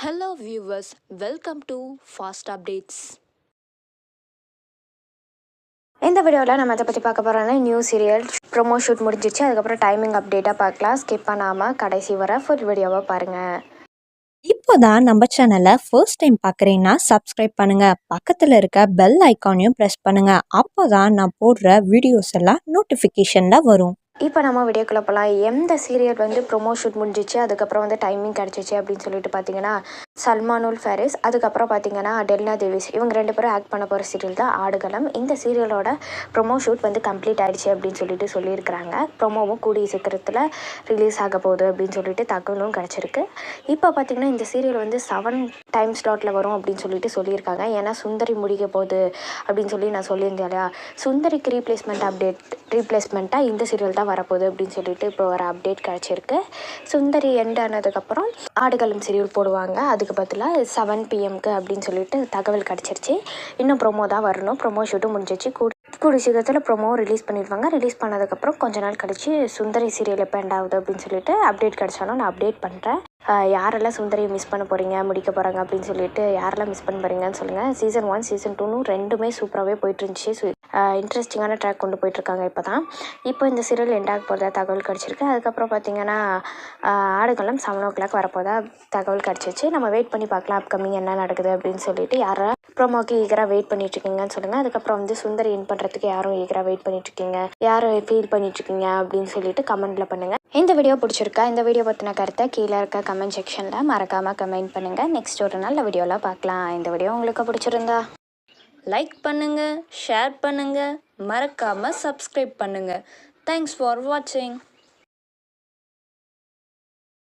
Hello viewers, welcome to Fast Updates. இந்த வீடியோவில் நம்ம எதை பற்றி பார்க்க போகிறோம்னா நியூ சீரியல் ப்ரொமோ ஷூட் முடிஞ்சிச்சு. அதுக்கப்புறம் டைமிங் அப்டேட்டாக பார்க்கலாம். ஸ்கிப் பண்ணாமல் கடைசி வர ஃபுல் வீடியோவை பாருங்கள் இப்போதான் நம்ம சேனலை ஃபர்ஸ்ட் டைம் பார்க்குறீங்கன்னா சப்ஸ்கிரைப் பண்ணுங்க. பக்கத்தில் இருக்க பெல் ஐக்கானையும் ப்ரெஸ் பண்ணுங்க. அப்போதான் நான் போடுற வீடியோஸ் எல்லாம் நோட்டிஃபிகேஷனில் வரும். இப்போ நம்ம வீடியோக்குள்ள போகலாம். எந்த சீரியல் வந்து ப்ரொமோ ஷூட் முடிஞ்சிச்சு அதுக்கப்புறம் வந்து டைமிங் கிடச்சிச்சு அப்படின்னு சொல்லிட்டு பார்த்தீங்கன்னா சல்மானுல் ஃபேரிஸ் அதுக்கப்புறம் பார்த்தீங்கன்னா டெல்னா தேவிஸ். இவங்க ரெண்டு பேரும் ஆக்ட் பண்ண போகிற சீரியல் தான் ஆடுகளம். இந்த சீரியலோட ப்ரொமோ ஷூட் வந்து கம்ப்ளீட் ஆயிடுச்சு அப்படின்னு சொல்லிட்டு சொல்லியிருக்கிறாங்க. ப்ரொமோவும் கூடிய சீக்கிரத்தில் ரிலீஸ் ஆக போகுது அப்படின்னு சொல்லிட்டு தகவலும் கிடச்சிருக்கு. இப்போ பார்த்தீங்கன்னா இந்த சீரியல் வந்து செவன் டைம் ஸ்லாட்டில் வரும் அப்படின்னு சொல்லிட்டு சொல்லியிருக்காங்க. ஏன்னா சுந்தரி முடிக்க போகுது அப்படின்னு சொல்லி நான் சொல்லியிருந்தேன் இல்லையா? சுந்தரிக்கு ரீப்ளேஸ்மெண்ட் அப்டேட் ரீப்ளேஸ்மெண்ட்டாக இந்த சீரியல் தான் வரப்போகுது அப்படின்னு சொல்லிட்டு இப்போ ஒரு அப்டேட் கிடச்சிருக்கு. சுந்தரி எண்ட் ஆனதுக்கப்புறம் ஆடுகளம் சீரியல் போடுவாங்க. அது அதுக்கு பதிலாக செவன் பிஎம்க்கு அப்படின்னு சொல்லிட்டு தகவல் கிடச்சிருச்சு. இன்னும் ப்ரொமோ தான் வரணும். ப்ரொமோ ஷூட்டும் முடிஞ்சிச்சு கூடி கூடிய சீக்கிரத்தில் ப்ரொமோ ரிலீஸ் பண்ணிடுவாங்க. ரிலீஸ் பண்ணதுக்கப்புறம் கொஞ்ச நாள் கழிச்சு சுந்தரி சீரியல் எப்போ எண்ட் ஆகுது அப்படின்னு சொல்லிட்டு அப்டேட் கிடச்சாலும் நான் அப்டேட் பண்ணுறேன் யாரெல்லாம் சுந்தரியை மிஸ் பண்ண போகிறீங்க முடிக்க போகிறாங்க அப்படின்னு சொல்லிட்டு யாரெல்லாம் மிஸ் பண்ண போகிறீங்கன்னு சொல்லுங்கள் சீசன் ஒன் சீசன் டூனும் ரெண்டுமே சூப்பராகவே போயிட்டுருந்துச்சு சு இன்ட்ரெஸ்டிங்கான ட்ராக் கொண்டு போயிட்டுருக்காங்க இப்போ தான் இப்போ இந்த சீரியல் எண்டாக போகிறதா தகவல் கிடச்சிருக்கு. அதுக்கப்புறம் பார்த்தீங்கன்னா ஆடுகளம் செவன் ஓ கிளாக் வரப்போதா தகவல் கிடச்சிச்சு. நம்ம வெயிட் பண்ணி பார்க்கலாம் அப்கமிங் என்ன நடக்குது அப்படின்னு சொல்லிட்டு யாரை ப்ரோமோக்கு ஈகராக வெயிட் பண்ணிட்டுருக்கீங்கன்னு சொல்லுங்கள் அதுக்கப்புறம் வந்து சுந்தரி இன் பண்ணுறதுக்கு யாரும் ஈகராக வெயிட் பண்ணிட்டுருக்கீங்க இருக்கீங்க. யார் ஃபீல் பண்ணிட்டுருக்கீங்க அப்படின்னு சொல்லிட்டு கமெண்ட்டில் பண்ணுங்கள் இந்த வீடியோ பிடிச்சிருக்கா? இந்த வீடியோ பற்றின கருத்தை கீழே இருக்க கமெண்ட் செக்ஷனில் மறக்காமல் கமெண்ட் பண்ணுங்கள் நெக்ஸ்ட் ஒரு நல்ல வீடியோவில் பார்க்கலாம். இந்த வீடியோ உங்களுக்கு பிடிச்சிருந்தா லைக் பண்ணுங்கள் ஷேர் பண்ணுங்கள் மறக்காமல் சப்ஸ்கிரைப் பண்ணுங்கள் தேங்க்ஸ் ஃபார் வாட்சிங்